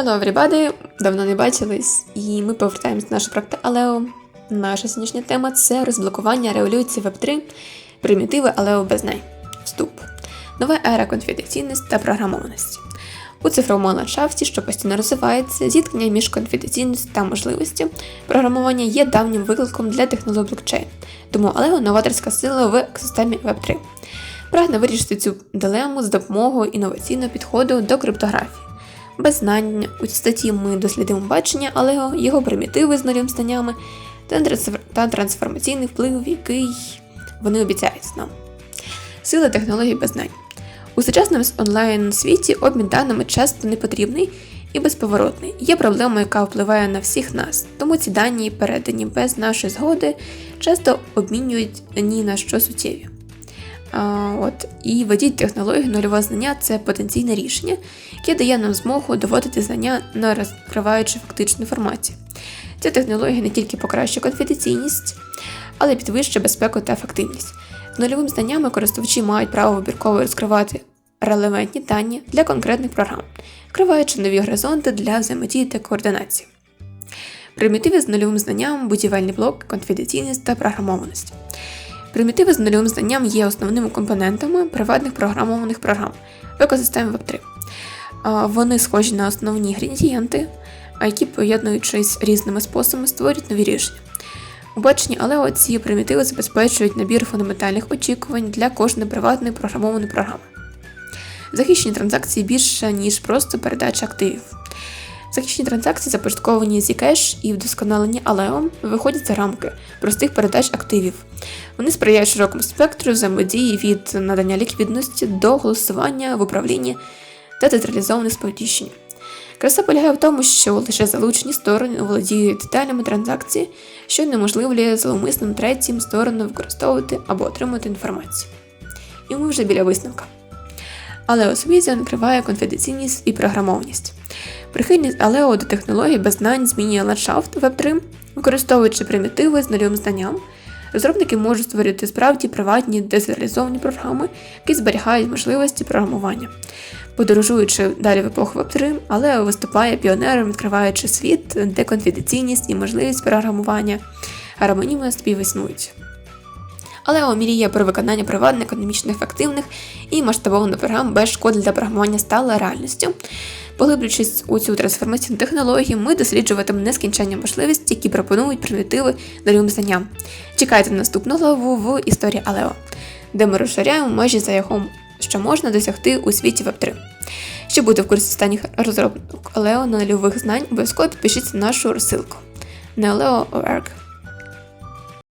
Hello, everybody! Давно не бачились, і ми повертаємось до нашого проекту Алео. Наша сьогоднішня тема це розблокування революції Web3, примітиви Алео без неї. Вступ. Нова ера конфіденційності та програмованості. У цифровому ландшафті, що постійно розвивається, зіткнення між конфіденційністю та можливістю програмування є давнім викликом для технологій блокчейн, тому Aleo – новаторська сила в екосистемі Web3. Прагне вирішити цю дилему з допомогою інноваційного підходу до криптографії. Без знань у цій статті ми дослідимо бачення Алего, його примітиви з новими знаннями та трансформаційний вплив, який вони обіцяють нам. Сила технологій без знань. У сучасному онлайн світі обмін даними часто непотрібний і безповоротний. Є проблема, яка впливає на всіх нас, тому ці дані, передані без нашої згоди, часто обмінюють ні на що суттєві. От, і введіть технологію нульового знання це потенційне рішення, яке дає нам змогу доводити знання, не розкриваючи фактичну інформацію. Ця технологія не тільки покращує конфіденційність, але й підвищує безпеку та ефективність. З нульовими знаннями користувачі мають право вибірково розкривати релевантні дані для конкретних програм, відкриваючи нові горизонти для взаємодії та координації. Примітиви з нульовим знанням, будівельний блок, конфіденційність та програмованість. Примітиви з нульовим знанням є основними компонентами приватних програмованих програм в екосистемі Web3. Вони схожі на основні інгредієнти, які, поєднуючись різними способами, створюють нові рішення. У Aleo ці примітиви забезпечують набір фундаментальних очікувань для кожної приватної програмованої програми. Захищені транзакції більше, ніж просто передача активів. Захищені транзакції започатковані Zcash і вдосконалені Aleo виходять за рамки простих передач активів. Вони сприяють широкому спектру взаємодії від надання ліквідності до голосування в управлінні та централізованих сповіщень. Краса полягає в тому, що лише залучені сторони володіють деталями транзакції, що неможливлює зловмисним третім сторонам використовувати або отримати інформацію. І ми вже біля висновка. Але освіця накриває конфіденційність і програмованість. Прихильність Алео до технологій без знань змінює ландшафт Web3, використовуючи примітиви з нульовим знанням. Розробники можуть створити справді приватні децентралізовані програми, які зберігають можливості програмування. Подорожуючи далі в епоху Web3, Алео виступає піонером, відкриваючи світ, де конфіденційність і можливість програмування гармонійно співіснують. Але мріє про виконання приватних, економічно ефективних і масштабованих програм без шкоди для програмування стала реальністю. Поглиблюючись у цю трансформаційну технологію, ми досліджуватимемо нескінчення можливості, які пропонують примітиви новим знанням. Чекайте на наступну главу в історії Алео, де ми розширяємо межі за його, що можна досягти у світі Web3. Щоб бути в курсі останніх розробок Алео на нульових знань, обов'язково підпишіться на нашу розсилку. Неолео.org